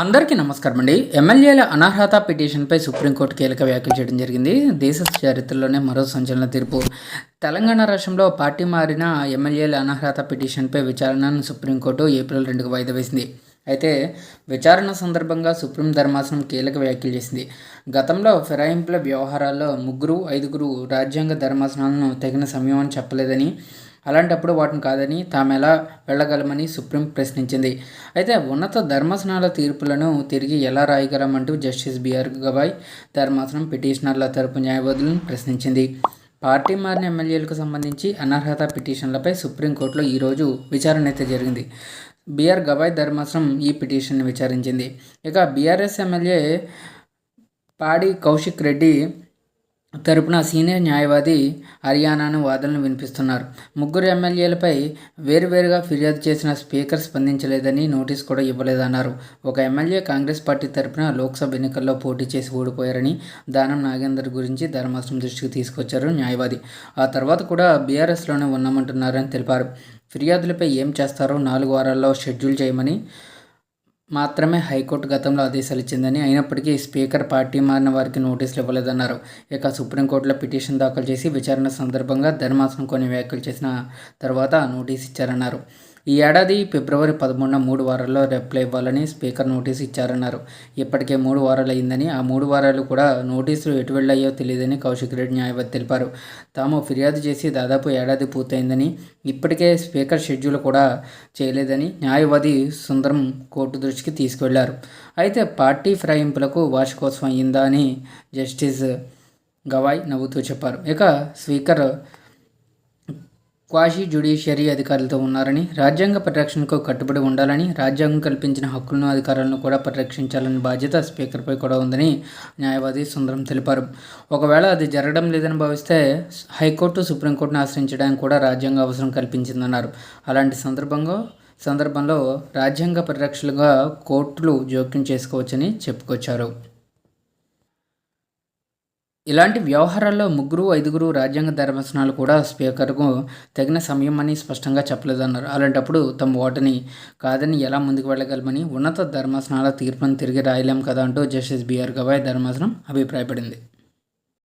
అందరికీ నమస్కారం అండి. ఎమ్మెల్యేల అనర్హత పిటిషన్పై సుప్రీంకోర్టు కీలక వ్యాఖ్యలు చేయడం జరిగింది. దేశ చరిత్రలోనే మరో సంచలన తీర్పు. తెలంగాణ రాష్ట్రంలో పార్టీ మారిన ఎమ్మెల్యేల అనర్హత పిటిషన్పై విచారణను సుప్రీంకోర్టు ఏప్రిల్ రెండుకు వాయిదా వేసింది. అయితే విచారణ సందర్భంగా సుప్రీం ధర్మాసనం కీలక వ్యాఖ్యలు చేసింది. గతంలో ఫిరాయింపుల వ్యవహారాల్లో ముగ్గురు ఐదుగురు రాజ్యాంగ ధర్మాసనాలను తగిన సమయం అని చెప్పలేదని అలాంటప్పుడు వాటిని కాదని తాము ఎలా వెళ్ళగలమని సుప్రీం ప్రశ్నించింది. అయితే ఉన్నత ధర్మాసనాల తీర్పులను తిరిగి ఎలా రాయగలమంటూ జస్టిస్ బిఆర్ గవాయ్ ధర్మాసనం పిటిషనర్ల తరపు న్యాయవాదులను ప్రశ్నించింది. పార్టీ మారిన ఎమ్మెల్యేలకు సంబంధించి అనర్హత పిటిషన్లపై సుప్రీంకోర్టులో ఈరోజు విచారణ అయితే జరిగింది. బీఆర్ గవాయ్ ధర్మాసనం ఈ పిటిషన్ని విచారించింది. ఇక బీఆర్ఎస్ ఎమ్మెల్యే పాడి కౌశిక్ రెడ్డి తరపున సీనియర్ న్యాయవాది హర్యానాను వాదనలు వినిపిస్తున్నారు. ముగ్గురు ఎమ్మెల్యేలపై వేరువేరుగా ఫిర్యాదు చేసిన స్పీకర్ స్పందించలేదని నోటీస్ కూడా ఇవ్వలేదన్నారు. ఒక ఎమ్మెల్యే కాంగ్రెస్ పార్టీ తరపున లోక్సభ ఎన్నికల్లో పోటీ చేసి ఓడిపోయారని దానం నాగేందర్ గురించి ధర్మాసనం దృష్టికి తీసుకొచ్చారు న్యాయవాది. ఆ తర్వాత కూడా బీఆర్ఎస్లోనే ఉన్నామంటున్నారని తెలిపారు. ఫిర్యాదులపై ఏం చేస్తారో నాలుగు వారాల్లో షెడ్యూల్ చేయమని మాత్రమే హైకోర్టు గతంలో ఆదేశాలు ఇచ్చిందని అయినప్పటికీ స్పీకర్ పార్టీ మారిన వారికి నోటీసులు ఇవ్వలేదన్నారు. ఇక సుప్రీంకోర్టులో పిటిషన్ దాఖలు చేసి విచారణ సందర్భంగా ధర్మాసనం కొన్ని వ్యాఖ్యలు చేసిన తర్వాత నోటీస్ ఇచ్చారన్నారు. ఈ ఏడాది ఫిబ్రవరి పదమూడున మూడు వారాల్లో రిప్లై ఇవ్వాలని స్పీకర్ నోటీసు ఇచ్చారన్నారు. ఇప్పటికే మూడు వారాలు అయిందని ఆ మూడు వారాలు కూడా నోటీసులు ఎటు వెళ్ళాయో తెలియదని కౌశిక్ రెడ్డి న్యాయవాది తెలిపారు. తాము ఫిర్యాదు చేసి దాదాపు ఏడాది పూర్తయిందని ఇప్పటికే స్పీకర్ షెడ్యూల్ కూడా చేయలేదని న్యాయవాది సుందరం కోర్టు దృష్టికి తీసుకువెళ్ళారు అయితే పార్టీ ఫిరాయింపులకు వార్షికోత్సవం అయిందా అని జస్టిస్ గవాయ్ నవ్వుతూ చెప్పారు. ఇక స్పీకర్ క్వాషీ జ్యుడిషియరీ అధికారులతో ఉన్నారని రాజ్యాంగ పరిరక్షణకు కట్టుబడి ఉండాలని రాజ్యాంగం కల్పించిన హక్కులను అధికారాలను కూడా పరిరక్షించాలని బాధ్యత స్పీకర్పై కూడా ఉందని న్యాయవాది సుందరం తెలిపారు. ఒకవేళ అది జరగడం లేదని భావిస్తే హైకోర్టు సుప్రీంకోర్టును ఆశ్రయించడానికి కూడా రాజ్యాంగ అవసరం కల్పించిందన్నారు. అలాంటి సందర్భంగా సందర్భంలో రాజ్యాంగ పరిరక్షలుగా కోర్టులు జోక్యం చేసుకోవచ్చని చెప్పుకొచ్చారు. ఇలాంటి వ్యవహారాల్లో ముగ్గురు ఐదుగురు రాజ్యాంగ ధర్మాసనాలు కూడా స్పీకర్కు తగిన సమయం అని స్పష్టంగా చెప్పలేదన్నారు. అలాంటప్పుడు తమ ఓటని కాదని ఎలా ముందుకు వెళ్ళగలమని ఉన్నత ధర్మాసనాల తీర్పును తిరిగి రాయలేం కదా అంటూ జస్టిస్ బిఆర్ గవాయ్ ధర్మాసనం అభిప్రాయపడింది.